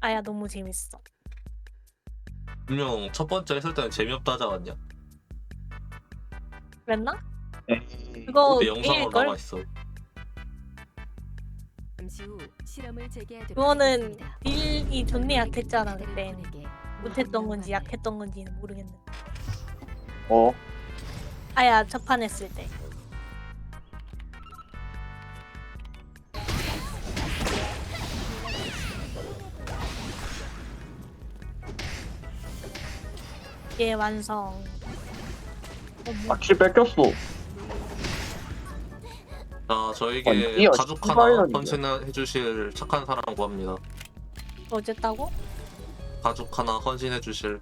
아야 너무 재밌어. 분명 첫 번째 했을 때는 재미없다 하지 않았냐? 그랬나? 에이, 그거 영상으로 A일걸? 남아 있어 잠시 후 실험을 재개하도록 그거는 하겠습니다. 딜이 존내 약했잖아 그때. 못했던 건지 약했던 건지는 모르겠는데. 어 아야 첫판 했을 때. 예 완성. 어머, 아킬 뺏겼어 자 저에게 아니, 가죽 하나 시발년이네. 헌신해 주실 착한 사람 구합니다 어쨌다고? 가죽 하나 헌신해 주실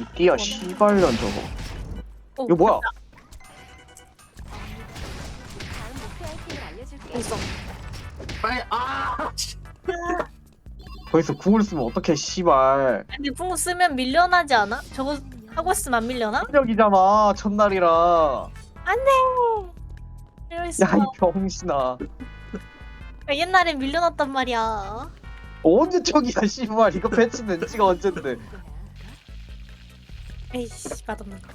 이 띠야 씨발년 저거 오, 이거 뭐야 다음 목표 아이템을 알려줄게. 있어. 빨리 아 거기서 궁을 쓰면 어떡해 씨발 근데 궁 쓰면 밀려나지 않아? 저거 하고 있으면 안 밀려나? 합력이잖아 첫날이라 밀려 있어. 야이 병신아 옛날에 밀려났단 말이야. 언제 저기야 씨발 이거 패치된 지가 언젠데 에이씨 맛없는 거.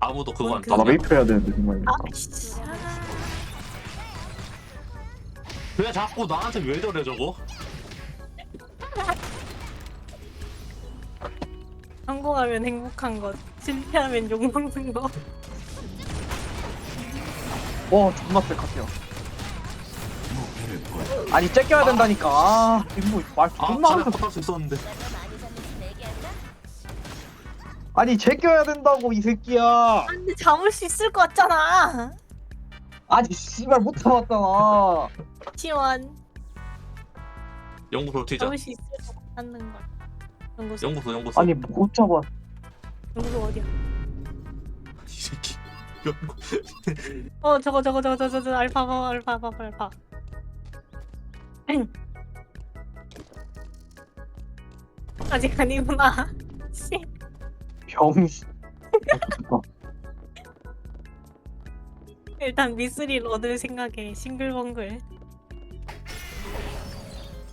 아무도 그거 안 아나 따져 메이플 해야 되는데 정말 아, 씨. 왜 자꾸 나한테 왜 저래 저거? 성공하면 행복한 것, 실패하면 욕먹는 거. 와 존나 쎄 카트야 아니 째껴야 된다니까 아 이거 말 아 존나 카메라 하면서 포탈 수 있었는데 아니 제껴야 된다고 이 새끼야 근데 잡을 수 있을 것 같잖아. 아니 씨발 못 참았잖아 지원. 연구소 튀자 잡을 수 있을 것 같다는 걸. 연구소. 연구소 연구소 아니 못 잡아 연구소 어디야? 이 새끼 연구 어 저거 저거 저거 저거 저거 알파 봐 알파 봐 알파. 아직 아니구나. 씨. 병신 일단 미스릴 얻을 생각에 싱글벙글.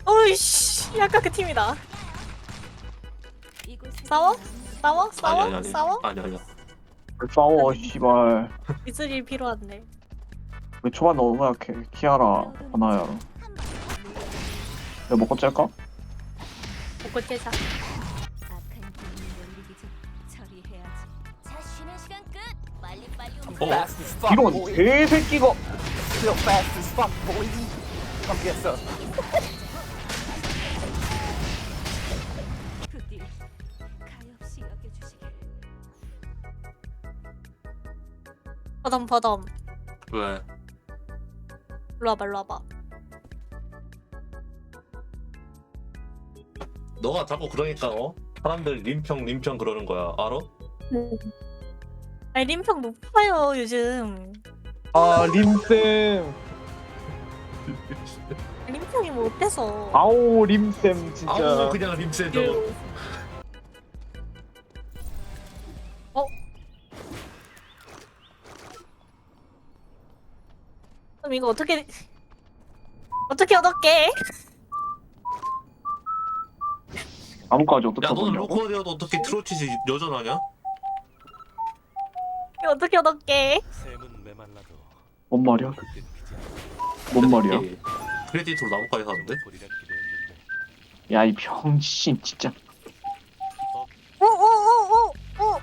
어이씨, 아까 그 팀이다. 싸워? 싸워? 싸워? 아니 아니 싸워? 아니 아니 싸워 씨발 미스릴 필요한데. 왜 초반 너무 약해 키아라 하나야 내가 먹고 짤까? 먹고 째자. 악한 기운을 열리기 전 처리해야지. 자 쉬는 시간 끝. 빨리 빨리 어? Fast as fuck, 이런 boy. 개새끼가 fast as fuck, boy. 버덤 버덤. 왜? 일로 와봐 일로 와봐. 너가 자꾸 그러니까 어? 사람들 림평 림평 그러는 거야 알아? 아니 림평 높아요 요즘. 아 림쌤 림평이 뭐 어때서? 아오 림쌤 진짜 아우 그냥 림세 저 그럼 이거 어떻게 어떻게 얻었게? 아무까지 야 어떻게 너는 보냐고 로커리어도 어떻게 트로치지 여전하냐? 이거 어떻게 얻었게? 샘은 메말라도 뭔 말이야 피지 뭔 말이야 예. 크레딧으로 나무까지 사는데? 기대했는데 야 이 병신 진짜 오오오오오오오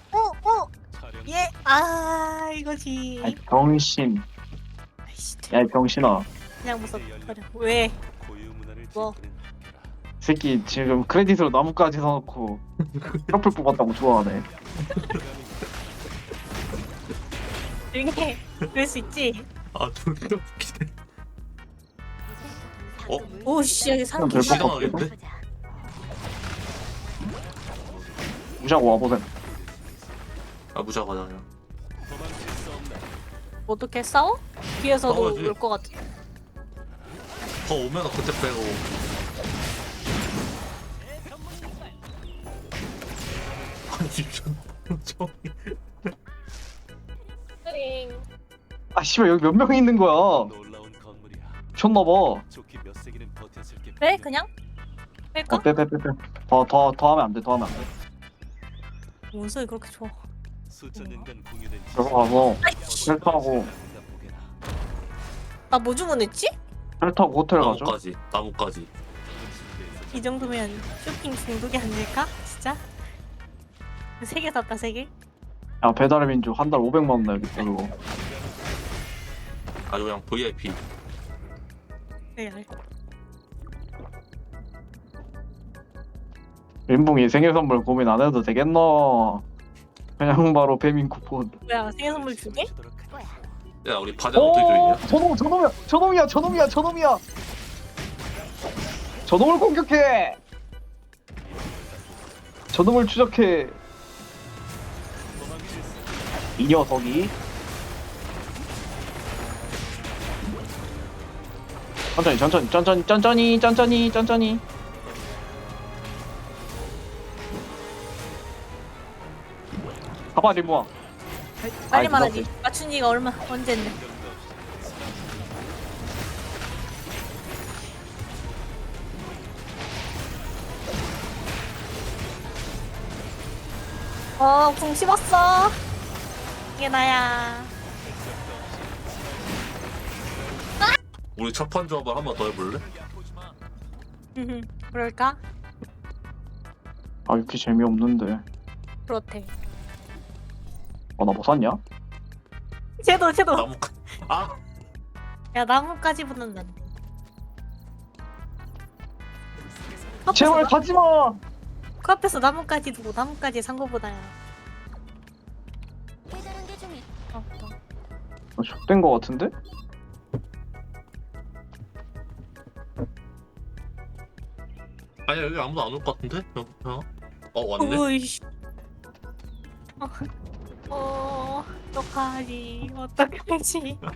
촬영 예. 아 이거지. 아이 병신 야이 병신아 그냥 무섭 버려. 왜? 뭐? 새끼 지금 크레딧으로 나무까지 사놓고 트러플 뽑았다고 좋아하네 조용해. 그럴 수 있지. 아 존나 웃기네 어? 오 씨 여기 사람 그럼 계시. 될것 같기도 시장하겠는데? 무시하고 와보셈 아 없네. 어떻게 싸워? 뒤에서도 싸워야지. 올 것 같아. 더 오면 그때 빼고 아니 저 링. 아 씨발 여기 몇 명 있는 거야 놀라운 건물이야. 미쳤나봐 좋게 몇 세기는 버텼을 게 그래. 그냥 뺄까? 어, 어빼빼빼빼더더 더 하면 안돼더 하면 안돼 뭔 소리 그렇게 좋아 수천 년간 공유된 들어가서 아이씨. 셀타고. 나 뭐 주문했지? 셀 타고 호텔 가죠? 나무까지 나무까지. 이 정도면 쇼핑 중독이 아닐까? 진짜? 세 개 샀다 세 개? 야 배달의 민족 한 달 500만 원 내야겠다 그거. 아주 그냥 VIP 네, 민봉이 생일 선물 고민 안 해도 되겠노 그냥 바로 배민 쿠폰. 뭐야 생일 선물 주게? 야 우리 바자 어떻게 조이냐? 저놈 저놈이야 저놈이야 저놈이야 저놈이야. 저놈을 공격해. 저놈을 추적해. 이 녀석이. 천천히 천천히 천천히 천천히 천천히 천천히 가봐 리모아 빨리 아이, 말하지 맞춘 지가 얼마 언젠데 어, 궁 씹었어. 이게 나야. 우리 첫판 조합을 한 번 더 해볼래? 그럴까? 아 이렇게 재미없는데 그렇대. 어나 뭐 샀냐? 쟤도, 쟤도. 나무 아 야, 나무까지 붙는다. 제발 가지마 그 앞에서 나무까지 두고 나무까지 산 거보다야. 게. 어, 어. 어, 족된 거 같은데? 아니야 여기 아무도 안 올 것 같은데? 어, 어? 어 왔네? 오이씨. 어, 어, 어떡하지, 어떡하지.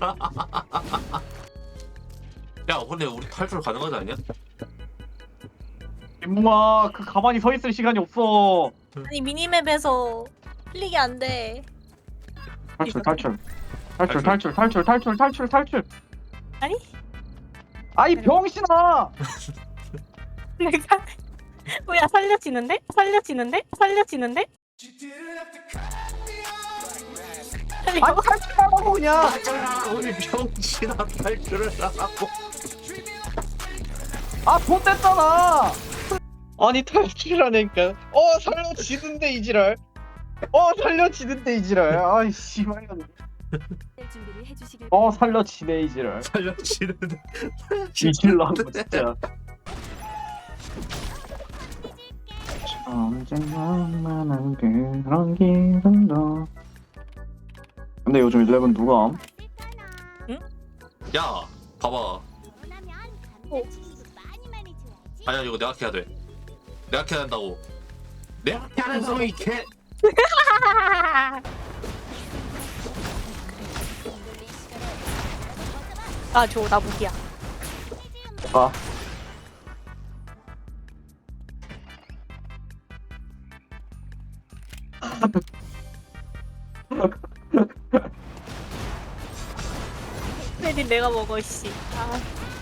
야 근데 우리 탈출 가능하지 않냐? 임무아 그 가만히 서 있을 시간이 없어 아니, 미니맵에서 클릭이 안 돼. 탈출 탈출 탈출 탈출 탈출 탈출 탈출 탈출 아니? 아이 병신아 내가, 뭐야, 살려지는데? 살려지는데? 살려지는데? 아이 살려. 탈출하라고 그냥. 우리 병신아 탈출을 하라고. 아 못됐잖아. 아니 탈출하니까. 어 살려지는데 이 지랄. 어 살려지는데 이 지랄. 아이 씨발. 준비를 해주시길. 어 살려지네 이 지랄. 살려치는데. 뒤질라고 진짜. 언젠가만한 그런 기분도 근데 요즘 11 누가 함? 야 봐봐 어. 아니야 이거 내가 해야 돼 내가 해야 된다고 내가 해야 된다고 이개 아, 저, 나 무기야. 아 크레딧 내가 먹어, 씨.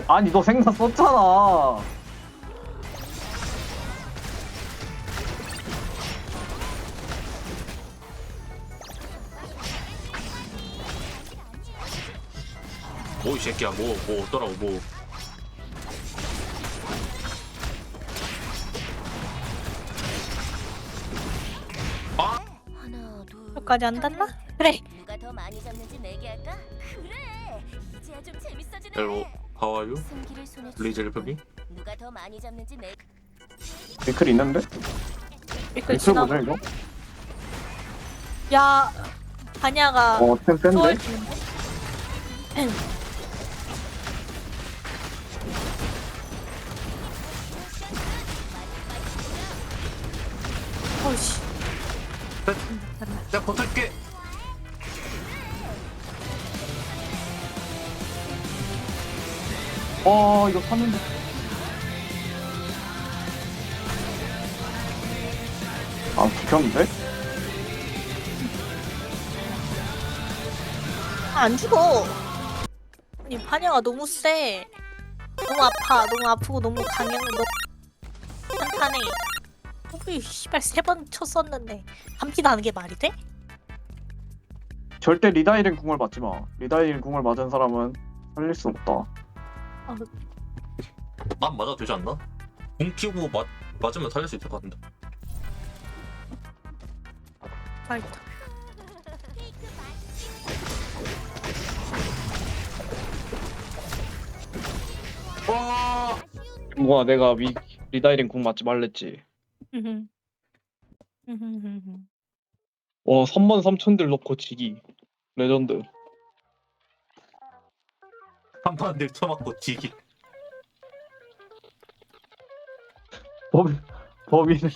아, 아니 너 생선 썼잖아 뭐 이 새끼야 뭐 뭐 어떠라고 뭐 하나, 둘. 여기까지 안 닿나? 그래. 누가 더 많이 잡는지 내기할까? 그래. 이제야 좀 재밌어지네. 헬로 how are you? 승기를 손에 Please help me? 누가 더 많이 잡는지 내. 댓글 있는데? 댓글 지나. 보자 이거 야, 반야가 어 템 센데? 쏘을 주는데? 어이씨. 내가 버틸게 어 이거 샀는데 아 죽였는데? 안 죽어. 아니, 반야가 너무 세. 너무 아파 너무 아프고 너무 강형 너무 한탄해 우리 씨발 세 번 쳤었는데 한피 나는 게 말이 돼? 절대 리다이린 궁을 맞지 마. 리다이린 궁을 맞은 사람은 살릴 수 없다. 난 맞아도 되지 않나? 공 키고 맞, 맞으면 살릴 수 있을 것 같은데 말다 와 뭐야 내가 위 리다이린 궁 맞지 말랬지. 음흠. 와 3만 3천들 넣고 지기. 레전드. 한판 늘 쳐맞고 지기. 범 범인은